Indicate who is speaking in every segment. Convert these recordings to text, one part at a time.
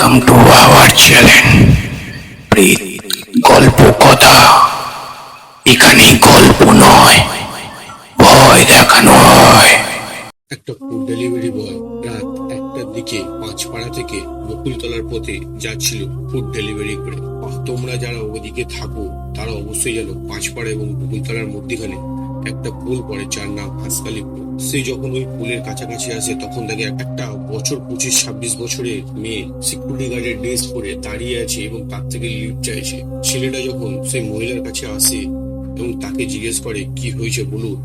Speaker 1: Welcome to our channel গল্প কথা। এখানে গল্প নয়, ভয় দেখানো হয়
Speaker 2: একটা ফুড ডেলিভারি বয় রাত একটার দিকে পাঁচপাড়া থেকে বকুলতলার পথে যাচ্ছিল ফুড ডেলিভারি করে। তোমরা যারা ওদিকে থাকো, তারা অবশ্যই জানো পাঁচপাড়া এবং বকুলতলার মধ্যিখানে একটা পুল পড়ে যার নাম হাসকালি সে যখন ওই পুলের কাছাকাছি আসে, তখন দেখে একটা বছর, পঁচিশ, ছাব্বিশ বছরের মেয়ে সিকিউরিটি গার্ডের ড্রেস পরে দাঁড়িয়ে আছে এবং তার থেকে লিফট চাইছে। ছেলেটা যখন সেই মহিলার কাছে আসে এবং তাকে জিজ্ঞেস করে, কি হয়েছে বলুন?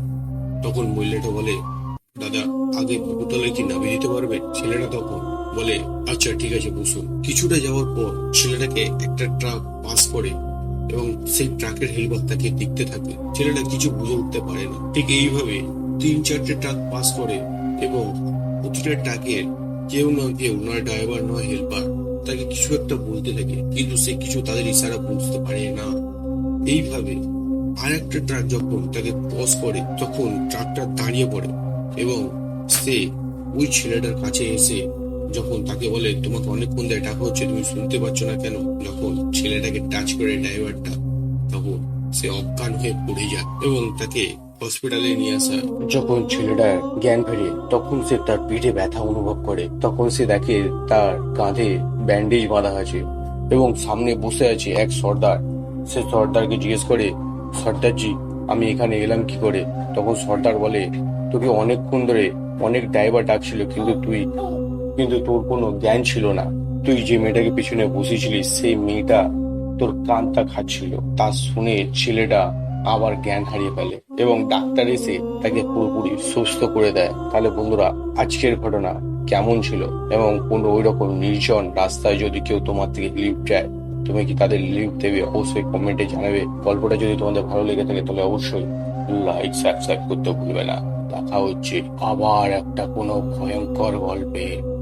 Speaker 2: তখন মহিলাটা বলে, দাদা, আগে পুকুরতলায় কি নামিয়ে দিতে পারবেন? ছেলেটা তখন বলে আচ্ছা ঠিক আছে, বসুন। কিছুটা যাওয়ার পর ছেলেটাকে একটা ট্রাক পাস করে এবং সেই ট্রাকের হেলবার তাকে দেখতে থাকে। ছেলেটা কিছু বুঝে উঠতে পারে না। ঠিক এইভাবে তিন চারটে ট্রাক পাস করে এবং প্রতিটা ট্রাকের কেউ না কেউ নয় ড্রাইভার নয় হেল্পার তাকে কিছু একটা বলতে থাকে। কিন্তু সে কিছু তাদের ইশারা বুঝতে পারে না। এইভাবে আর একটা ট্রাক যখন তাকে পজ করে, তখন ট্রাকটা দাঁড়িয়ে পড়ে এবং সে ওই ছেলেটার কাছে এসে যখন তাকে বলে, তোমাকে অনেকক্ষণ ধরে ডাকা হচ্ছে, তুমি শুনতে পাচ্ছ না কেন? যখন ছেলেটাকে টাচ করে ড্রাইভারটা তখন সে অজ্ঞান হয়ে পড়ে যায় এবং তাকে হসপিটালে নিয়ে আসা
Speaker 3: যখন ছেলেটার জ্ঞান ফেরে, তখন সে তার পিঠে ব্যথা অনুভব করে। তখন সে দেখে তার কাঁধে ব্যান্ডেজ বাঁধা আছে এবং সামনে বসে আছে এক সর্দার। সে সর্দারকে জিজ্ঞেস করে, সর্দারজি, আমি এখানে এলাম কি করে? তখন সর্দার বলে, তোকে অনেকক্ষণ ধরে অনেক ড্রাইভার ডাকছিল, কিন্তু তুই, কিন্তু তোর কোনো জ্ঞান ছিল না। তুই যে মেয়েটাকে পিছনে বসেছিলিস সেই মেয়েটা তোর কানটা খাচ্ছিল। তা শুনে ছেলেটা আবার জ্ঞান হারিয়ে ফেলে এবং ডাক্তার এসে তাকে পুরোপুরি সুস্থ করে দেয়। তাহলে বন্ধুরা, আজকের ঘটনা কেমন ছিল? এবং কোনো ওই রকম নির্জন রাস্তায় যদি কেউ তোমার থেকে লিফট চায়, তুমি কি তাদের লিফট দেবে? অবশ্যই কমেন্টে জানাবে। গল্পটা যদি তোমাদের ভালো লেগে থাকে, তাহলে অবশ্যই লাইক সাবস্ক্রাইব করতে ভুলবে না। দেখা হচ্ছে আবার একটা কোনো ভয়ঙ্কর গল্পে।